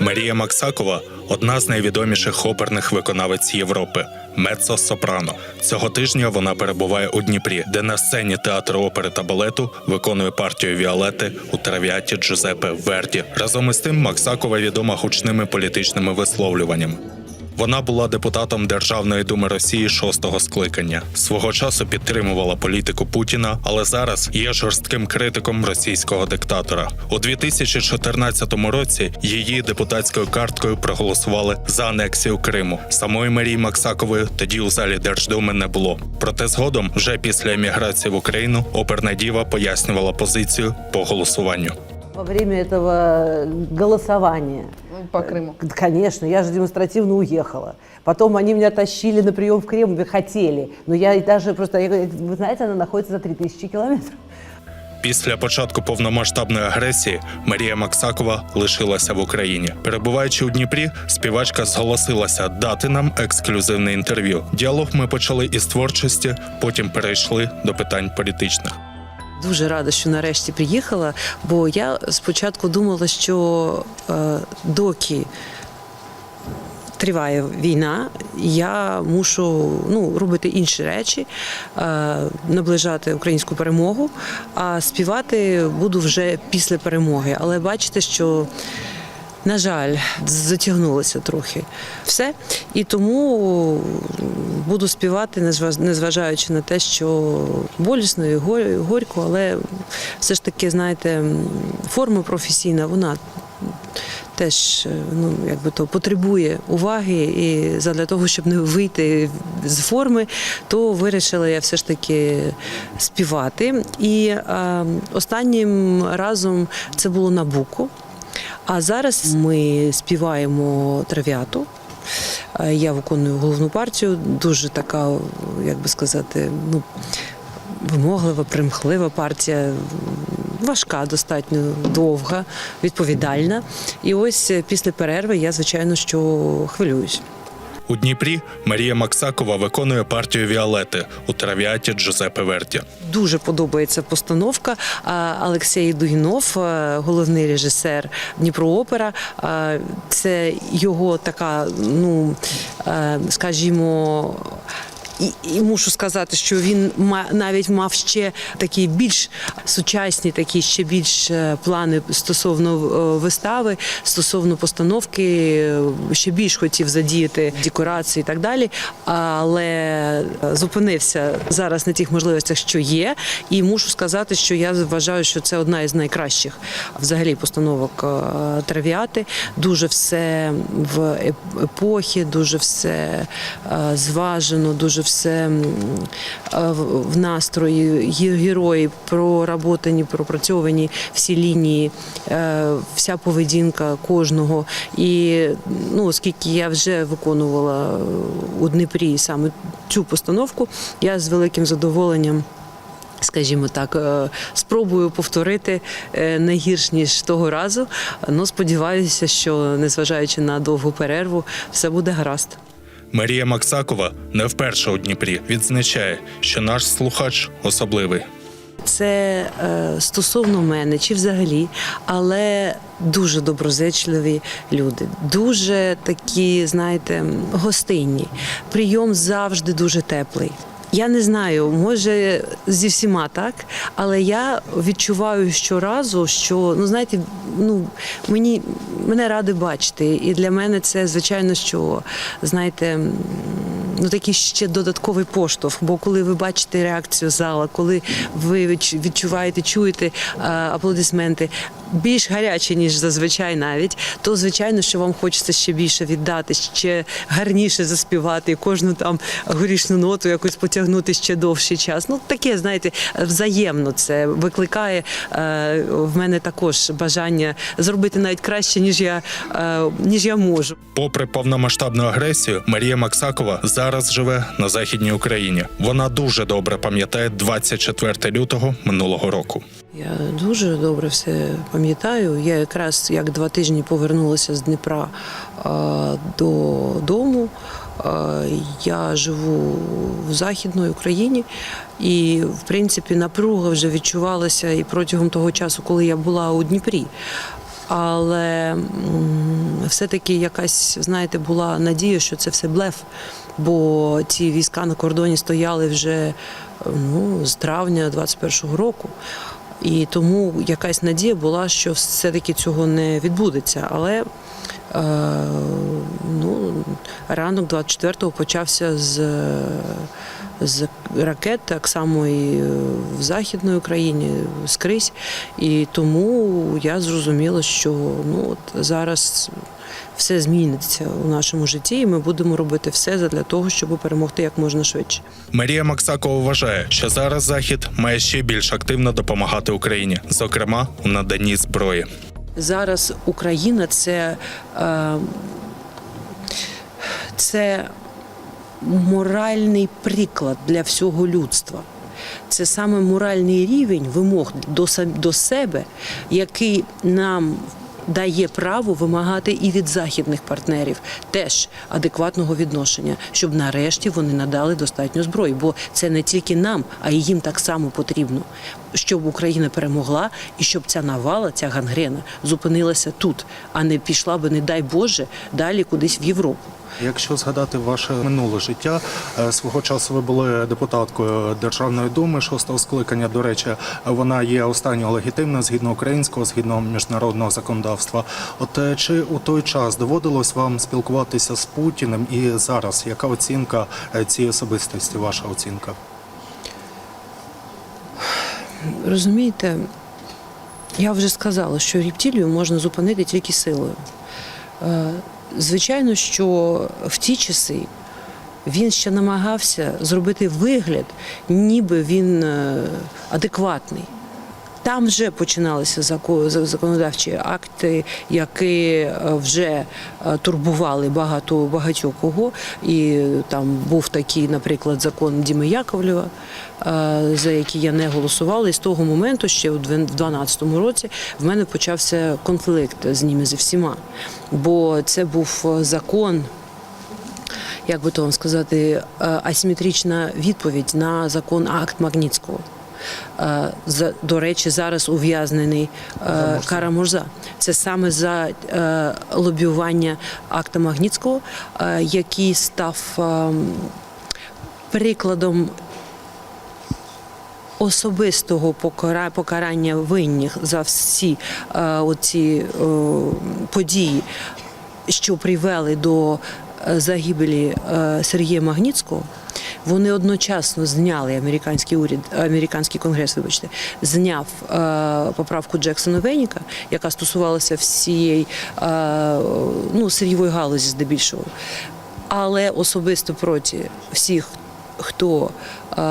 Марія Максакова одна з найвідоміших оперних виконавець Європи. Мецо Сопрано. Цього тижня вона перебуває у Дніпрі, де на сцені театру опери та балету виконує партію Віолети у травіаті Джузепе Верді. Разом із тим Максакова відома гучними політичними висловлюваннями. Вона була депутатом Державної думи Росії шостого скликання. Свого часу підтримувала політику Путіна, але зараз є жорстким критиком російського диктатора. У 2014 році її депутатською карткою проголосували за анексію Криму. Самої Марії Максакової тоді у залі Держдуми не було. Проте згодом, вже після еміграції в Україну, оперна діва пояснювала позицію по голосуванню Во время этого голосования, По Крыму. конечно, я же демонстративно уехала. Потом они меня тащили на прием в Кремль, хотели. Но я и даже просто, я говорю, вы знаете, она находится за 3000 километров. Після початку повномасштабної агресії Марія Максакова лишилася в Україні. Перебуваючи у Дніпрі, співачка зголосилася дати нам ексклюзивне інтерв'ю. Діалог ми почали із творчості, потім перейшли до питань політичних. Дуже рада, що нарешті приїхала, бо я спочатку думала, що е, доки триває війна, я мушу ну, робити інші речі, е, наближати українську перемогу, а співати буду вже після перемоги. Але бачите, що на жаль, затягнулося трохи все. І тому буду співати, незваж- незважаючи на те, що болісно і гор- горько, але все ж таки, знаєте, форма професійна, вона теж ну, якби то потребує уваги. І для того, щоб не вийти з форми, то вирішила я все ж таки співати. І е, останнім разом це було на буку. А зараз ми співаємо травіату. Е, Я виконую головну партію, дуже така, як би сказати, ну, вимоглива, примхлива партія, важка, достатньо довга, відповідальна. І ось е, після перерви я, звичайно, що хвилююсь. У Дніпрі Марія Максакова виконує партію Віолети у травіаті Джузеппе Верді. Дуже подобається постановка. Олексій Дугінов, е, головний режисер Дніпроопера. е, Це його така, ну е, скажімо. І, і мушу сказати, що він ма, навіть мав ще такі більш сучасні, такі ще більш е, плани стосовно е, вистави, стосовно постановки, е, ще більш хотів задіяти декорації і так далі. Але зупинився зараз на тих можливостях, що є. І мушу сказати, що я вважаю, що це одна із найкращих взагалі постановок травіати. Дуже все в епохі, дуже все зважено, дуже все м, е, в настрої. Герої проработані, пропрацьовані всі лінії, е, вся поведінка кожного. І ну, оскільки я вже виконувала у Дніпрі саме цю постановку, я з великим задоволенням. Скажімо так, е, спробую повторити не гірш ніж того разу. Ну сподіваюся, що незважаючи на довгу перерву, все буде гаразд. Марія Максакова не вперше у Дніпрі відзначає, що наш слухач особливий. Це е, стосовно мене чи взагалі, але дуже доброзичливі люди, дуже такі, знаєте, гостинні. Прийом завжди дуже теплий. Я не знаю, може зі всіма так, але я відчуваю щоразу, що ну знаєте, ну мені мене ради бачити, і для мене це звичайно, що знаєте. Ну, такий ще додатковий поштовх. Бо коли ви бачите реакцію зала, коли ви відчуваєте, чуєте аплодисменти більш гарячі, ніж зазвичай навіть, то звичайно, що вам хочеться ще більше віддати, ще гарніше заспівати, кожну там горішну ноту якось потягнути ще довший час. Ну таке, знаєте, взаємно це викликає е, в мене також бажання зробити навіть краще, ніж я, е, ніж я можу. Попри повномасштабну агресію, Марія Максакова зараз живе на західній Україні. Вона дуже добре пам'ятає 24 лютого минулого року. Я дуже добре все пам'ятаю. Я якраз як два тижні повернулася з Дніпра е, додому. Е, Я живу в Західній Україні, і в принципі напруга вже відчувалася і протягом того часу, коли я була у Дніпрі. але все-таки якась, знаєте, була надія, що це все блеф. Бо ці війська на кордоні стояли вже ну, з травня 21-го року. І тому якась надія була, що все-таки цього не відбудеться. Але ну, ранок 24-го почався з, з ракет, так само і в Західній Україні скрізь. І тому я зрозуміла, що ну, от зараз все зміниться у нашому житті, і ми будемо робити все для того, щоб перемогти як можна швидше. Марія Максакова вважає, що зараз захід має ще більш активно допомагати Україні, зокрема у наданні зброї. Зараз Україна це, е, це моральний приклад для всього людства. Це саме моральний рівень вимог до, себе, який нам дає право вимагати і від західних партнерів теж адекватного відношення, щоб нарешті вони надали достатньо зброї. Бо це не тільки нам, а й їм так само потрібно, щоб Україна перемогла і щоб ця навала, ця гангрена зупинилася тут, а не пішла би, не дай Боже, далі кудись в Європу. Якщо згадати ваше минуле життя, е, свого часу ви були депутаткою Державної думи шостого скликання. До речі, вона є останньою легітимна згідно українського, згідно міжнародного законодавства. От е, чи у той час доводилось вам спілкуватися з Путіним? І зараз яка оцінка е, цієї особистості? Ваша оцінка? Розумієте, я вже сказала, що рептилію можна зупинити тільки силою. Звичайно, що в ті часи він ще намагався зробити вигляд, ніби він е, адекватний. Там вже починалися законодавчі акти, які е, вже е, турбували багато багатьох кого. І там був такий, наприклад, закон Діми Яковлєва, е, за який я не голосувала. І з того моменту, ще у 2012 році, в мене почався конфлікт з ними зі всіма. Бо це був закон як би то вам сказати, асиметрична відповідь на закон акт Магнітського. Е, До речі, зараз ув'язнений е, Карамурза. Це саме за е, лобіювання акта Магнітського, е, який став прикладом особистого покара- покарання винних за всі е, е, події, що привели до загибелі е, Сергія Магнітського. Вони одночасно зняли американський уряд, американський конгрес, вибачте, зняв е, поправку Джексона Веніка, яка стосувалася всієї е, ну, сир'євої галузі здебільшого. Але особисто проти всіх, хто е,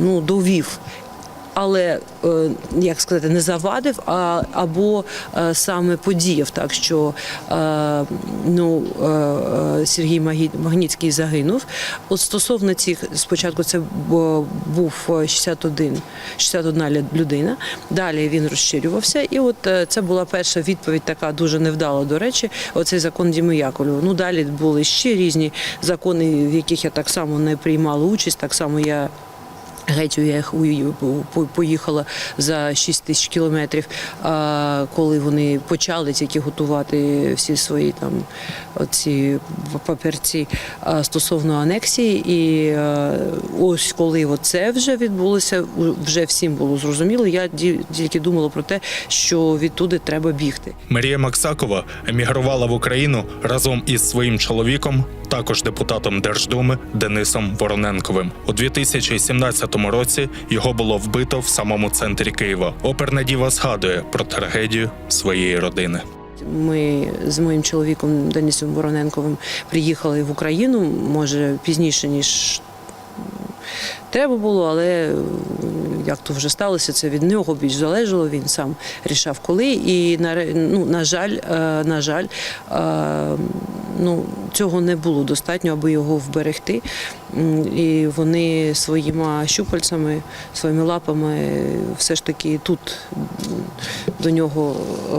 ну, довів. Але е, як сказати, не завадив, а або е, саме подіяв так, що е, ну, Сергій Магнітський загинув. От стосовно цих, спочатку це бу- був 61, 61 лю- людина. Далі він розширювався, і от це була перша відповідь, така дуже невдала. До речі, оцей закон Діми Яковлєва. Ну далі були ще різні закони, в яких я так само не приймала участь. Так само я. Геть я поїхала за 6 тисяч кілометрів, коли вони почали тільки готувати всі свої там оці папірці стосовно анексії. І ось коли це вже відбулося, вже всім було зрозуміло. Я тільки думала про те, що відтуди треба бігти. Марія Максакова емігрувала в Україну разом із своїм чоловіком, також депутатом Держдуми Денисом Вороненковим. У 2017 році його було вбито в самому центрі Києва. Оперна діва згадує про трагедію своєї родини. Ми з моїм чоловіком Денисом Вороненковим приїхали в Україну, може пізніше ніж треба було, але як то вже сталося, це від нього більш залежало. Він сам рішав коли. І ну, на жаль, е, на жаль, е, ну цього не було достатньо, аби його вберегти. І вони своїми щупальцями, своїми лапами все ж таки тут до нього е,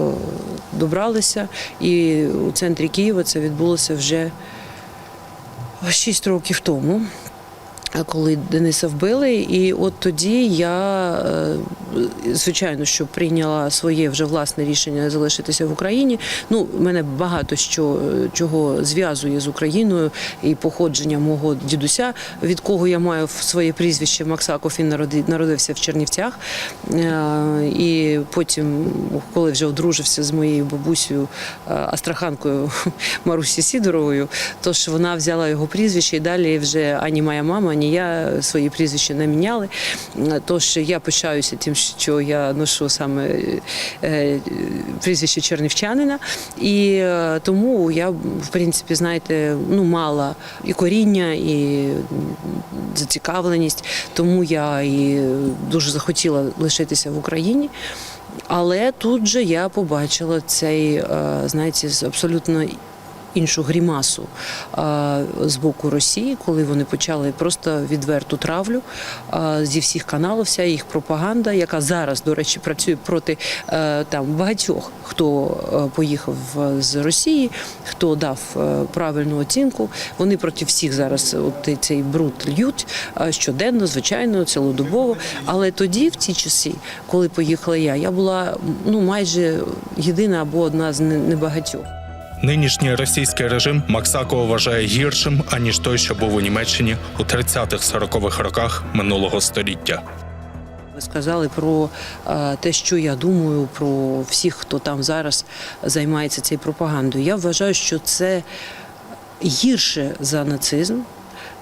добралися. І у центрі Києва це відбулося вже 6 років тому. Е, коли Дениса вбили, і от тоді я, е, звичайно, що прийняла своє вже власне рішення залишитися в Україні. Ну, мене багато що е, чого зв'язує з Україною і походження мого дідуся, від кого я маю своє прізвище Максаков. Він народи- народився в Чернівцях. І потім, коли вже одружився з моєю бабусею Астраханкою Марусі Сідоровою, тож вона взяла його прізвище і далі вже ані моя мама, ані я свої прізвища не міняли. Е, Тож я пишаюся тим, що я ношу саме е, прізвище чернівчанина. І е, тому я, в принципі, знаєте, ну, мала і коріння, і зацікавленість. Тому я і дуже захотіла лишитися в Україні. Але тут же я побачила цей, е, знаєте, абсолютно іншу грімасу е, з боку Росії, коли вони почали просто відверту травлю е, зі всіх каналів, вся їх пропаганда, яка зараз, до речі, працює проти е, там багатьох, хто поїхав з Росії, хто дав правильну оцінку. Вони проти всіх зараз от цей бруд льють щоденно, звичайно, цілодобово. Але тоді, в ті часи, коли поїхала я, я була ну майже єдина або одна з небагатьох. Нинішній російський режим Максакова вважає гіршим аніж той, що був у Німеччині у 30-40-х роках минулого століття. Ви сказали про е, те, що я думаю про всіх, хто там зараз займається цією пропагандою. Я вважаю, що це гірше за нацизм.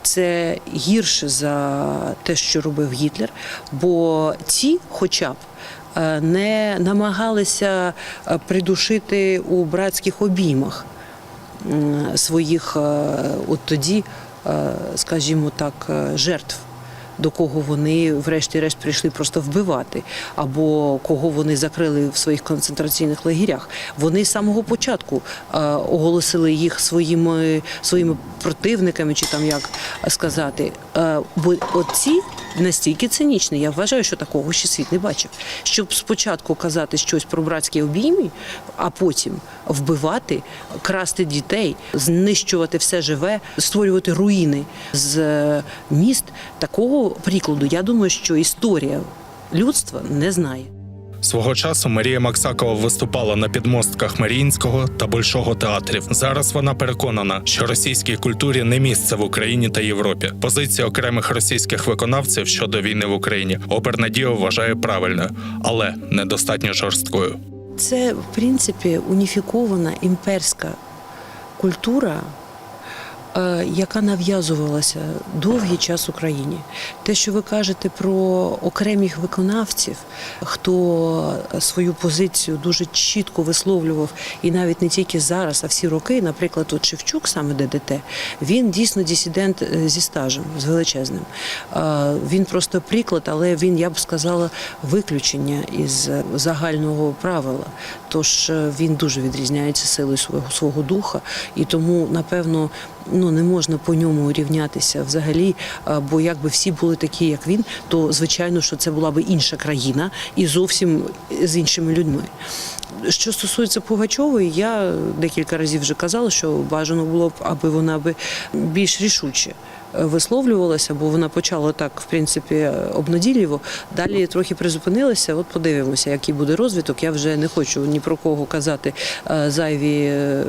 Це гірше за те, що робив Гітлер, бо ці, хоча б, не намагалися е, придушити у братських обіймах своїх е, от тоді, е, скажімо так, е, жертв. До кого вони, врешті-решт, прийшли просто вбивати, або кого вони закрили в своїх концентраційних лагерях. Вони з самого початку е, оголосили їх своїми своїми противниками, чи там як сказати. Е, бо оці настільки цинічний. я вважаю, що такого ще світ не бачив. Щоб спочатку казати щось про братські обійми, а потім вбивати, красти дітей, знищувати все живе, створювати руїни з е, міст. Такого прикладу, я думаю, що історія людства не знає. Свого часу Марія Максакова виступала на підмостках Маріїнського та Большого театрів. Зараз вона переконана, що російській культурі не місце в Україні та Європі. Позиція окремих російських виконавців щодо війни в Україні оперна діо вважає правильною, але недостатньо жорсткою. Це, в принципі, уніфікована імперська культура, яка нав'язувалася довгий час Україні. Те, що ви кажете про окремих виконавців, хто свою позицію дуже чітко висловлював, і навіть не тільки зараз, а всі роки, наприклад, от Шевчук, саме ДДТ, він дійсно дисидент е, зі стажем, з величезним. Е, Він просто приклад, але він, я б сказала, виключення із е, загального правила. Тож е, він дуже відрізняється силою свого свого духа, і тому, напевно, ну не можна по ньому рівнятися взагалі. Бо якби всі були такі, як він, то звичайно, що це була би інша країна і зовсім з іншими людьми. Що стосується Пугачової, я декілька разів вже казала, що бажано було б, аби вона би більш рішуче висловлювалася, бо вона почала так, в принципі, обнадійливо. Далі трохи призупинилася. От подивимося, який буде розвиток. Я вже не хочу ні про кого казати е, зайві е,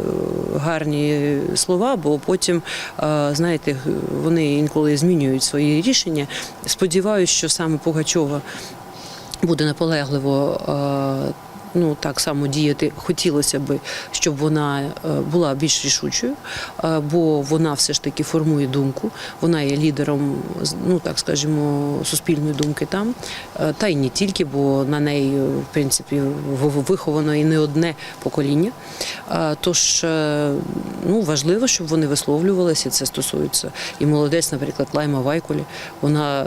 гарні слова, бо потім, е, знаєте, вони інколи змінюють свої рішення. Сподіваюся, що саме Пугачова буде наполегливо. Ну, так само діяти хотілося б, щоб вона е, була більш рішучою, е, бо вона все ж таки формує думку. Вона є лідером, ну так скажімо, суспільної думки там, Е, та й не тільки, бо на неї, в принципі, виховано і не одне покоління. Тож ну, важливо, щоб вони висловлювалися. Це стосується і молодець, наприклад, Лайма Вайкулі. Вона,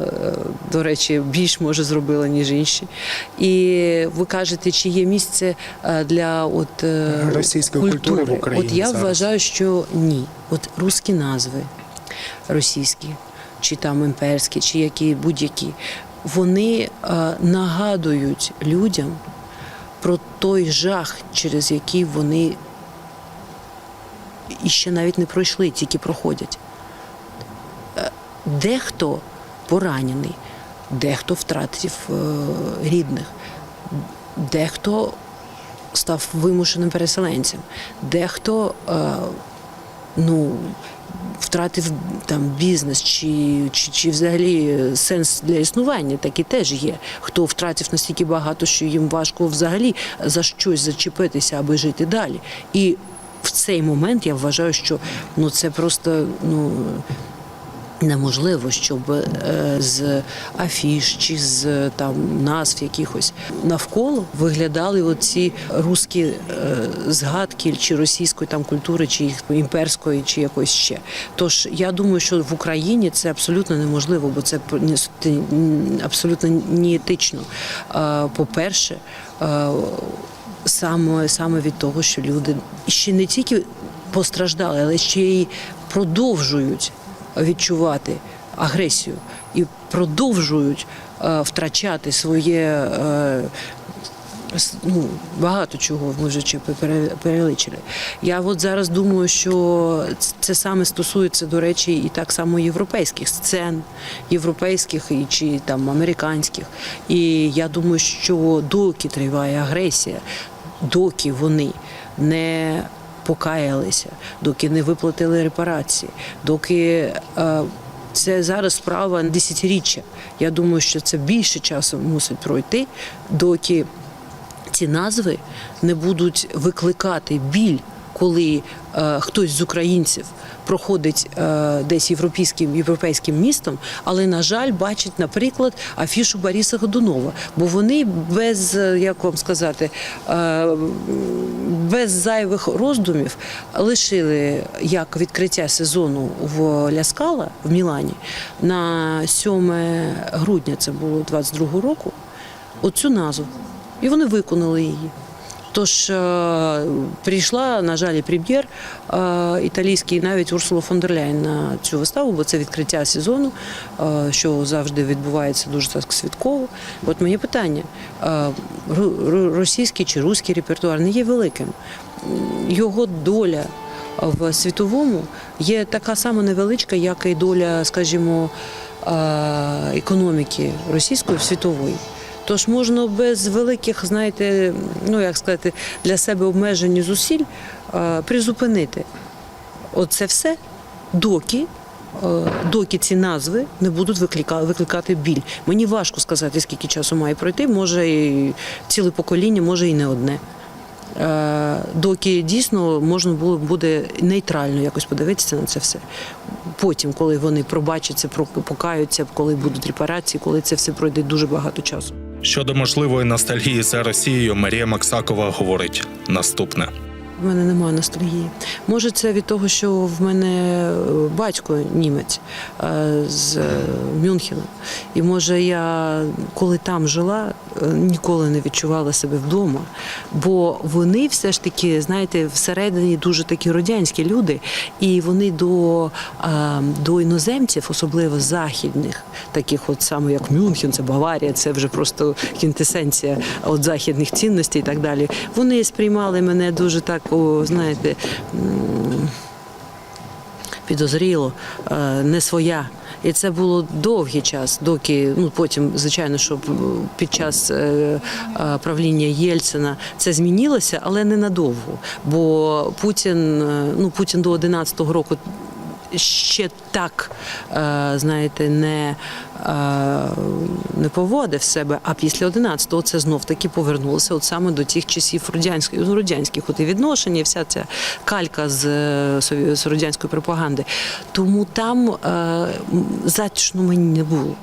до речі, більш може зробила, ніж інші. І ви кажете, чи є місце е, для от, е, Російської культури в Україні От я зараз? вважаю, що ні. От русські назви російські, чи там імперські, чи які будь-які, вони е, нагадують людям про той жах, через який вони і ще навіть не пройшли, тільки проходять. Дехто поранений, дехто втратив рідних, дехто став вимушеним переселенцем, дехто е, ну, втратив там бізнес чи, чи, чи взагалі сенс для існування, такі теж є. Хто втратив настільки багато, що їм важко взагалі за щось зачепитися, аби жити далі. І в цей момент я вважаю, що ну це просто ну. Неможливо, щоб е, з афіш чи з там назв якихось навколо виглядали оці русські е, згадки чи російської там культури, чи їх імперської, чи якось ще. Тож я думаю, що в Україні це абсолютно неможливо, бо це абсолютно неетично. Е, По-перше, саме, саме від того, що люди ще не тільки постраждали, але ще й продовжують відчувати агресію і продовжують е, втрачати своє. Е, ну, багато чого ми вже чи переличили. Я от зараз думаю, що це саме стосується, до речі, і так само європейських сцен, європейських і чи там американських. І я думаю, що доки триває агресія, доки вони не покаялися, доки не виплатили репарації, доки. Е, це зараз справа десятиріччя. Я думаю, що це більше часу мусить пройти, доки ці назви не будуть викликати біль, коли е, хтось з українців проходить е, десь європейським європейським містом, але на жаль бачить, наприклад, афішу Бориса Годунова, бо вони без як вам сказати, е, без зайвих роздумів лишили як відкриття сезону в Ляскала в Мілані на 7 грудня, це було 22 року. Оцю назву. І вони виконали її. Тож е, прийшла, на жаль, прем'єр е, італійський, навіть Урсула фон дер Ляйн на цю виставу, бо це відкриття сезону, е, що завжди відбувається дуже так святково. От моє питання: російський чи руський репертуар не є великим. Його доля в світовому є така сама невеличка, як і доля, скажімо, економіки російської в світової. Тож можна без великих, знаєте, ну як сказати, для себе обмежень зусиль е, призупинити оце все, доки. е, Доки ці назви не будуть виклика- викликати біль. Мені важко сказати, скільки часу має пройти, може і ціле покоління, може і не одне. Е, Доки дійсно можна було буде нейтрально якось подивитися на це все. Потім, коли вони пробачаться, про- покаються, коли будуть репарації, коли це все пройде дуже багато часу. Щодо можливої ностальгії за Росією, Марія Максакова говорить наступне. В мене немає ностальгії. Може, це від того, що в мене е, батько німець е, з е, Мюнхена. І може я, коли там жила, ніколи не відчувала себе вдома. Бо вони все ж таки, знаєте, всередині дуже такі радянські люди, і вони до, до іноземців, особливо західних, таких от саме як Мюнхен, це Баварія, це вже просто квінтесенція от західних цінностей і так далі. Вони сприймали мене дуже так, о, знаєте. Підозріло, е, не своя. І це було довгий час, доки ну потім, звичайно, що під час е, е, правління Єльцина це змінилося, але ненадовго. Бо Путін, ну Путін до 11-го року ще так, е, знаєте, не, е, не поводив себе. А після 11-го це знов таки повернулося от саме до тих часів радянських, радянських от і відношень, і вся ця калька з, е, з радянської пропаганди. Тому там затишно мені не було.